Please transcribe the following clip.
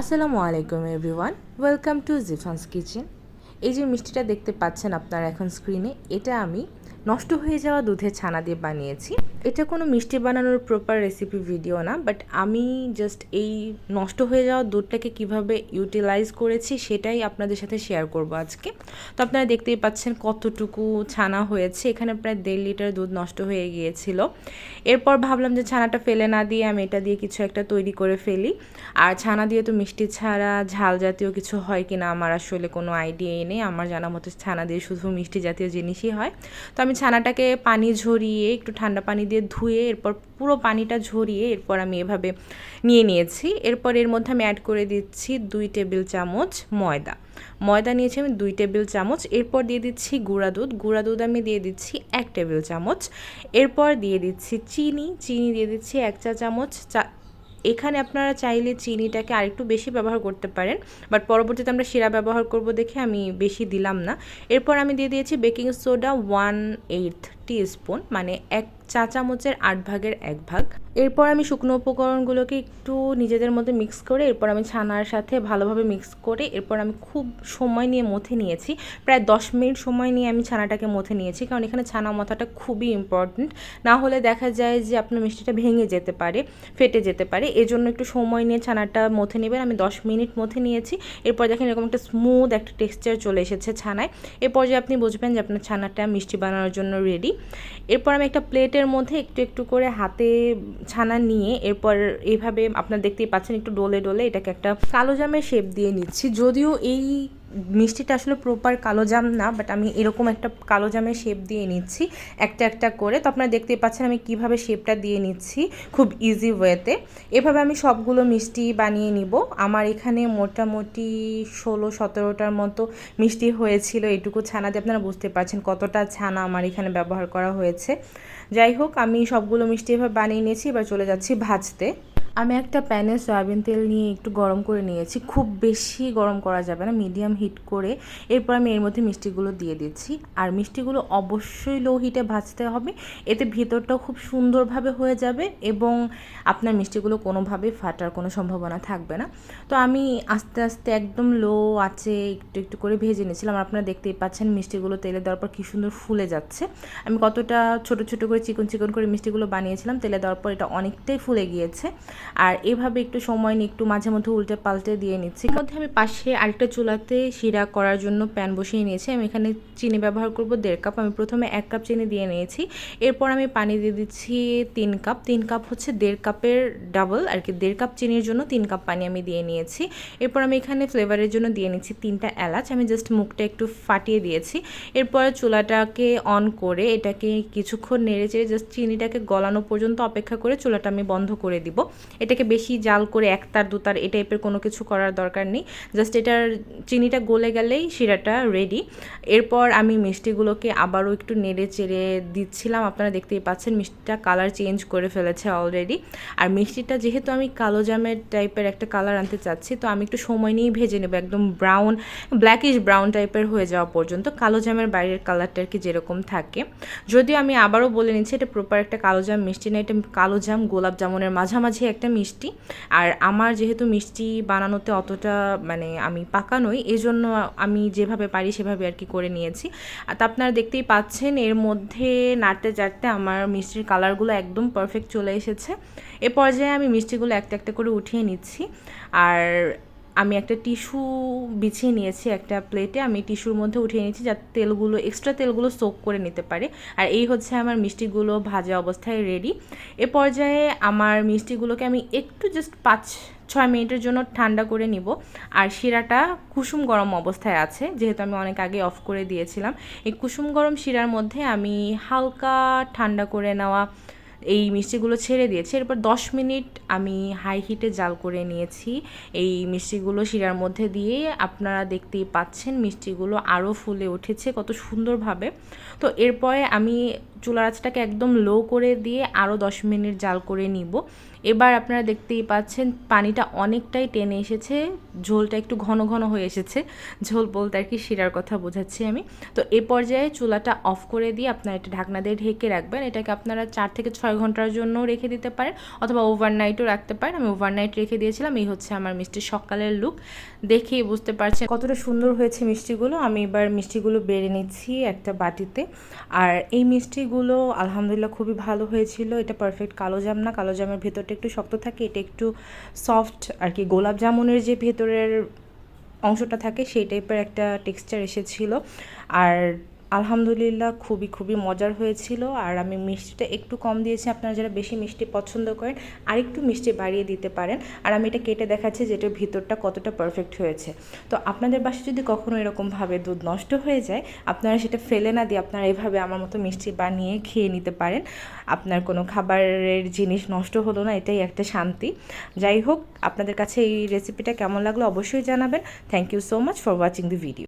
আসসালামু আলাইকুম, everyone. Welcome to Jifan's kitchen. এই যে মিষ্টিটা দেখতে পাচ্ছেন আপনারা এখন স্ক্রিনে, এটা আমি নষ্ট হয়ে যাওয়া দুধের ছানা দিয়ে বানিয়েছি। এটা কোনো মিষ্টি বানানোর প্রপার রেসিপি ভিডিও না বাট আমি জাস্ট এই নষ্ট হয়ে যাওয়া দুধটাকে কীভাবে ইউটিলাইজ করেছি সেটাই আপনাদের সাথে শেয়ার করব আজকে। তো আপনারা দেখতেই পাচ্ছেন কতটুকু ছানা হয়েছে। এখানে প্রায় দেড় লিটার দুধ নষ্ট হয়ে গিয়েছিল। এরপর ভাবলাম যে ছানাটা ফেলে না দিয়ে আমি এটা দিয়ে কিছু একটা তৈরি করে ফেলি। আর ছানা দিয়ে তো মিষ্টি ছাড়া ঝাল জাতীয় কিছু হয় কিনা আমার আসলে কোনো আইডিয়াই নেই। আমার জানা মতো ছানা দিয়ে শুধু মিষ্টি জাতীয় জিনিসই হয়। তো আমি ছানাটাকে পানি ঝরিয়ে, একটু ঠান্ডা পানি দিয়ে ধুয়ে, এরপর পুরো পানিটা ঝরিয়ে এরপর আমি এভাবে নিয়ে নিয়েছি। এরপর এর মধ্যে আমি অ্যাড করে দিচ্ছি দুই টেবিল চামচ ময়দা। ময়দা নিয়েছি আমি দুই টেবিল চামচ। এরপর দিয়ে দিচ্ছি গুঁড়া দুধ। গুঁড়া দুধ আমি দিয়ে দিচ্ছি এক টেবিল চামচ। এরপর দিয়ে দিচ্ছি চিনি। চিনি দিয়ে দিচ্ছি এক চা চামচ। চা এখানে আপনারা চাইলে চিনিটাকে আরেকটু বেশি ব্যবহার করতে পারেন বাট পরবর্তীতে আমরা শিরা ব্যবহার করব দেখে আমি বেশি দিলাম না। এরপর আমি দিয়ে দিয়েছি baking soda one eight spoon মানে এক চা চামচের আট ভাগের এক ভাগ। এরপর আমি শুকনো উপকরণগুলোকে একটু নিজেদের মধ্যে মিক্স করে, এরপর আমি ছানার সাথে ভালোভাবে মিক্স করে, এরপর আমি খুব সময় নিয়ে মথে নিয়েছি। প্রায় দশ মিনিট সময় নিয়ে আমি ছানাটাকে মথে নিয়েছি, কারণ এখানে ছানা মথাটা খুবই ইম্পর্ট্যান্ট না হলে দেখা যায় যে আপনার মিষ্টিটা ভেঙে যেতে পারে, ফেটে যেতে পারে। এজন্য একটু সময় নিয়ে ছানাটা মথে নেবেন। আমি দশ মিনিট মথে নিয়েছি। এরপর দেখেন এরকম একটা স্মুথ একটা টেক্সচার চলে এসেছে ছানায়। এরপর যে আপনি বুঝবেন যে আপনার ছানাটা মিষ্টি বানানোর জন্য রেডি এরপর আমি একটা প্লেটের মধ্যে একটু একটু করে হাতে ছানা নিয়ে এরপর এভাবে আপনার দেখতেই পাচ্ছেন একটু ডোলে ডোলে এটাকে একটা কালো জামের শেপ দিয়ে নিচ্ছি। যদিও এই মিষ্টিটা আসলে প্রপার কালো জাম না বাট আমি এরকম একটা কালো জামের শেপ দিয়ে নিচ্ছি, একটা একটা করে। তো আপনারা দেখতেই পাচ্ছেন আমি কীভাবে শেপটা দিয়ে নিচ্ছি খুব ইজি ওয়েতে এভাবে আমি সবগুলো মিষ্টি বানিয়ে নিব। আমার এখানে মোটামুটি ষোলো সতেরোটার মতো মিষ্টি হয়েছিল এটুকু ছানাতে আপনারা বুঝতে পারছেন কতটা ছানা আমার এখানে ব্যবহার করা হয়েছে। যাই হোক, আমি সবগুলো মিষ্টি এভাবে বানিয়ে নিয়েছি। এবার চলে যাচ্ছি ভাজতে। আমি একটা প্যানে সয়াবিন তেল নিয়ে একটু গরম করে নিয়েছি। খুব বেশি গরম করা যাবে না, মিডিয়াম হিট করে। এরপর আমি এর মধ্যে মিষ্টিগুলো দিয়ে দিচ্ছি। আর মিষ্টিগুলো অবশ্যই লো হিটে ভাজতে হবে। এতে ভিতরটাও খুব সুন্দরভাবে হয়ে যাবে এবং আপনার মিষ্টিগুলো কোনোভাবেই ফাটার কোনো সম্ভাবনা থাকবে না। তো আমি আস্তে আস্তে একদম লো আছে একটু একটু করে ভেজে নিয়েছিলাম। আপনারা দেখতেই পাচ্ছেন মিষ্টিগুলো তেলে দেওয়ার পর কী সুন্দর ফুলে যাচ্ছে। আমি কতটা ছোট ছোট করে চিকন চিকন করে মিষ্টিগুলো বানিয়েছিলাম, তেলে দেওয়ার পর এটা অনেকটাই ফুলে গিয়েছে। আর এভাবে একটু সময় নিয়ে একটু মাঝে মধ্যে উল্টে পাল্টে দিয়ে নিচ্ছি। মধ্যে আমি পাশে আরেকটা চুলাতে শিরা করার জন্য প্যান বসিয়ে নিয়েছি। আমি এখানে চিনি ব্যবহার করব দেড় কাপ। আমি প্রথমে এক কাপ চিনি দিয়ে নিয়েছি। এরপর আমি পানি দিয়ে দিচ্ছি তিন কাপ। তিন কাপ হচ্ছে দেড় কাপের ডাবল আর কি। দেড় কাপ চিনির জন্য তিন কাপ পানি আমি দিয়ে নিয়েছি। এরপর আমি এখানে ফ্লেভারের জন্য দিয়ে নিচ্ছি তিনটা এলাচ। আমি জাস্ট মুখটা একটু ফাটিয়ে দিয়েছি। এরপর চুলাটাকে অন করে এটাকে কিছুক্ষণ নেড়ে চেড়ে জাস্ট চিনিটাকে গলানো পর্যন্ত অপেক্ষা করে চুলাটা আমি বন্ধ করে দিব। এটাকে বেশি জাল করে একতার দুতার এই টাইপের কোনো কিছু করার দরকার নেই। জাস্ট এটার চিনিটা গলে গেলেই শিরাটা রেডি এরপর আমি মিষ্টিগুলোকে আবারও একটু নেড়ে চেড়ে দিচ্ছিলাম। আপনারা দেখতেই পাচ্ছেন মিষ্টিটা কালার চেঞ্জ করে ফেলেছে অলরেডি আর মিষ্টিটা যেহেতু আমি কালো জামের টাইপের একটা কালার আনতে চাচ্ছি, তো আমি একটু সময় নিয়েই ভেজে নেব। একদম ব্রাউন ব্ল্যাকিশ ব্রাউন টাইপের হয়ে যাওয়া পর্যন্ত কালো জামের বাইরের কালারটা আর কি যেরকম থাকে। যদিও আমি আবারও বলে নিচ্ছি, এটা প্রপার একটা কালো জাম মিষ্টি না, এটা কালো জাম গোলাপ জামুনের মাঝামাঝি একটা মিষ্টি। আর আমার যেহেতু মিষ্টি বানানোতে অতটা মানে আমি পাকা নই এই জন্য আমি যেভাবে পারি সেভাবে আর কি করে নিয়েছি। আর তা আপনারা দেখতেই পাচ্ছেন, এর মধ্যে নাড়তে চাড়তে আমার মিষ্টির কালারগুলো একদম পারফেক্ট চলে এসেছে। এ পর্যায়ে আমি মিষ্টিগুলো একটা একটা করে উঠিয়ে নিচ্ছি। আর আমি একটা টিস্যু বিছিয়ে নিয়েছি একটা প্লেটে, আমি টিস্যুর মধ্যে উঠিয়ে নিয়েছি যাতে তেলগুলো এক্সট্রা তেলগুলো সোক করে নিতে পারে। আর এই হচ্ছে আমার মিষ্টিগুলো ভাজা অবস্থায় রেডি এ পর্যায়ে আমার মিষ্টিগুলোকে আমি একটু জাস্ট পাঁচ, ছয় মিনিটের জন্য ঠান্ডা করে নিব। আর শিরাটা কুসুম গরম অবস্থায় আছে, যেহেতু আমি অনেক আগে অফ করে দিয়েছিলাম। এই কুসুম গরম শিরার মধ্যে আমি হালকা ঠান্ডা করে নেওয়া এই মিষ্টিগুলো ছেড়ে দিয়েছি। এরপর দশ মিনিট আমি হাই হিটে জাল করে নিয়েছি। এই মিষ্টিগুলো শিরার মধ্যে দিয়ে আপনারা দেখতেই পাচ্ছেন মিষ্টিগুলো আরও ফুলে উঠেছে কত সুন্দরভাবে। তো এরপরে আমি চুলার আঁচটাকে একদম লো করে দিয়ে আরও দশ মিনিট জাল করে নিব। এবার আপনারা দেখতেই পাচ্ছেন পানিটা অনেকটাই টেনে এসেছে, ঝোলটা একটু ঘন ঘন হয়ে এসেছে। ঝোল বলতে আর কি শিরার কথা বোঝাচ্ছি আমি। তো এ পর্যায়ে চুলাটা অফ করে দিয়ে আপনারা এটা ঢাকনা দিয়ে ঢেকে রাখবেন। এটাকে আপনারা চার থেকে ছয় ঘণ্টার জন্য রেখে দিতে পারেন অথবা ওভারনাইটও রাখতে পারেন। আমি ওভারনাইট রেখে দিয়েছিলাম, এই হচ্ছে আমার মিষ্টির সকালের লুক দেখেই বুঝতে পারছেন কতটা সুন্দর হয়েছে মিষ্টিগুলো। আমি এবার মিষ্টিগুলো বেড়ে নিচ্ছি একটা বাটিতে। আর এই মিষ্টিগুলো আলহামদুলিল্লাহ খুবই ভালো হয়েছিল। এটা পারফেক্ট কালো জাম না, কালো জামের ভেতরটা একটু শক্ত থাকে, এটা একটু সফট আর কি। গোলাপ জামুনের যে ভেতরের অংশটা থাকে, সেই টাইপের একটা টেক্সচার এসেছিল। আর আলহামদুলিল্লাহ খুবই খুবই মজার হয়েছিল আর আমি মিষ্টিটা একটু কম দিয়েছি। আপনারা যারা বেশি মিষ্টি পছন্দ করেন আর একটু মিষ্টি বাড়িয়ে দিতে পারেন। আর আমি এটা কেটে দেখাচ্ছি যে এটার ভিতরটা কতটা পারফেক্ট হয়েছে। তো আপনাদের বাসায় যদি কখনো এরকমভাবে দুধ নষ্ট হয়ে যায়, আপনারা সেটা ফেলে না দিয়ে আপনারা এভাবে আমার মতো মিষ্টি বানিয়ে খেয়ে নিতে পারেন। আপনার কোনো খাবারের জিনিস নষ্ট হলো না, এটাই একটা শান্তি। যাই হোক, আপনাদের কাছে এই রেসিপিটা কেমন লাগল অবশ্যই জানাবেন। Thank you so much for watching the video